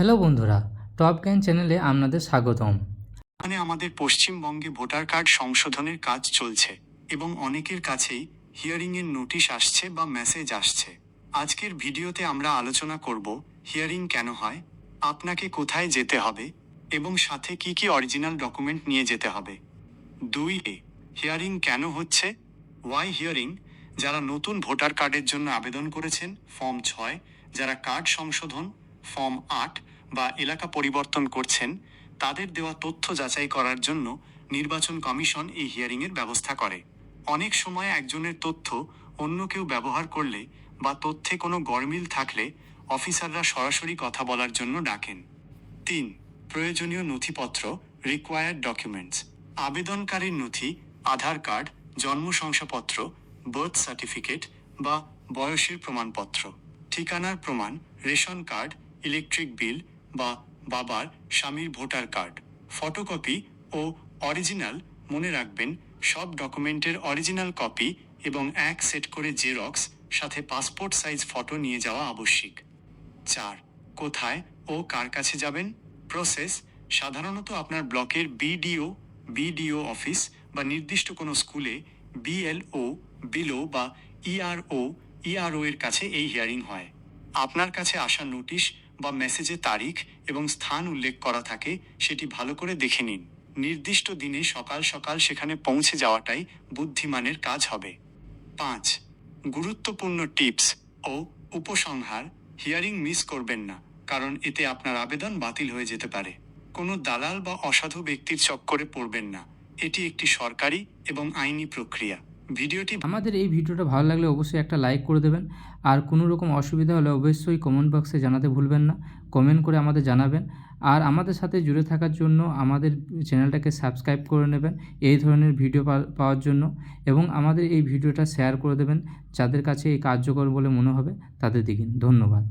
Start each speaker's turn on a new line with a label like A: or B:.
A: Hello বন্ধুরা, top জ্ঞান চ্যানেলে আপনাদের স্বাগতম।
B: এখানে আমাদের পশ্চিমবঙ্গে ভোটার কার্ড সংশোধনের কাজ চলছে এবং অনেকের কাছেই হিয়ারিংয়ের নোটিশ আসছে বা মেসেজ আসছে। আজকের ভিডিওতে আমরা আলোচনা করব হিয়ারিং কেন হয়, আপনাকে কোথায় যেতে হবে এবং সাথে কি কি অরিজিনাল ডকুমেন্ট নিয়ে যেতে হবে। দুই এ হিয়ারিং কেন হচ্ছে? Why hearing? যারা নতুন ভোটার কার্ডের জন্য আবেদন করেছেন, ফর্ম ছয়, যারা কার্ড সংশোধন ফর্ম আট বা এলাকা পরিবর্তন করছেন, তাদের দেওয়া তথ্য যাচাই করার জন্য নির্বাচন কমিশন এই হিয়ারিংয়ের ব্যবস্থা করে। অনেক সময় একজনের তথ্য অন্য কেউ ব্যবহার করলে বা তথ্যে কোনো গরমিল থাকলে অফিসাররা সরাসরি কথা বলার জন্য ডাকেন। তিন, প্রয়োজনীয় নথিপত্র রিকোয়ার্ড ডকুমেন্টস আবেদনকারীর নথি, আধার কার্ড, জন্ম শংসাপত্র বার্থ সার্টিফিকেট বা বয়সের প্রমাণপত্র। ঠিকানার প্রমাণ, রেশন কার্ড ইলেকট্রিক বিল বা বাবার স্বামীর ভোটার কার্ড। ফটোকপি ও অরিজিনাল মনে রাখবেন, সব ডকুমেন্টের অরিজিনাল কপি এবং এক সেট করে জেরক্স সাথে পাসপোর্ট সাইজ ফটো নিয়ে যাওয়া আবশ্যিক। চার, কোথায় ও কার কাছে যাবেন? প্রসেস, সাধারণত আপনার ব্লকের বিডিও বিডিও অফিস বা নির্দিষ্ট কোনো স্কুলে বিএলও বিলো বা ইআরও ইআরও এর কাছে এই হিয়ারিং হয়। আপনার কাছে আসা নোটিশ বা মেসেজে তারিখ এবং স্থান উল্লেখ করা থাকে, সেটি ভালো করে দেখে নিন। নির্দিষ্ট দিনে সকাল সকাল সেখানে পৌঁছে যাওয়াটাই বুদ্ধিমানের কাজ হবে। পাঁচ, গুরুত্বপূর্ণ টিপস ও উপসংহার হিয়ারিং মিস করবেন না, কারণ এতে আপনার আবেদন বাতিল হয়ে যেতে পারে। কোনো দালাল বা অসাধু ব্যক্তির চক্করে পড়বেন না। এটি একটি সরকারি এবং আইনি প্রক্রিয়া। ভিডিওটি
A: আমাদের এই ভিডিওটা ভালো লাগলে অবশ্যই একটা লাইক করে দেবেন। আর কোনো রকম অসুবিধা হলে অবশ্যই কমেন্ট বক্সে জানাতে ভুলবেন না। কমেন্ট করে আমাদের জানাবেন। আর আমাদের সাথে জুড়ে থাকার জন্য আমাদের চ্যানেলটাকে সাবস্ক্রাইব করে নেবেন এই ধরনের ভিডিও পাওয়ার জন্য। এবং আমাদের এই ভিডিওটা শেয়ার করে দেবেন যাদের কাছে এই কার্যকর বলে মনে হবে তাদের দিকে। ধন্যবাদ।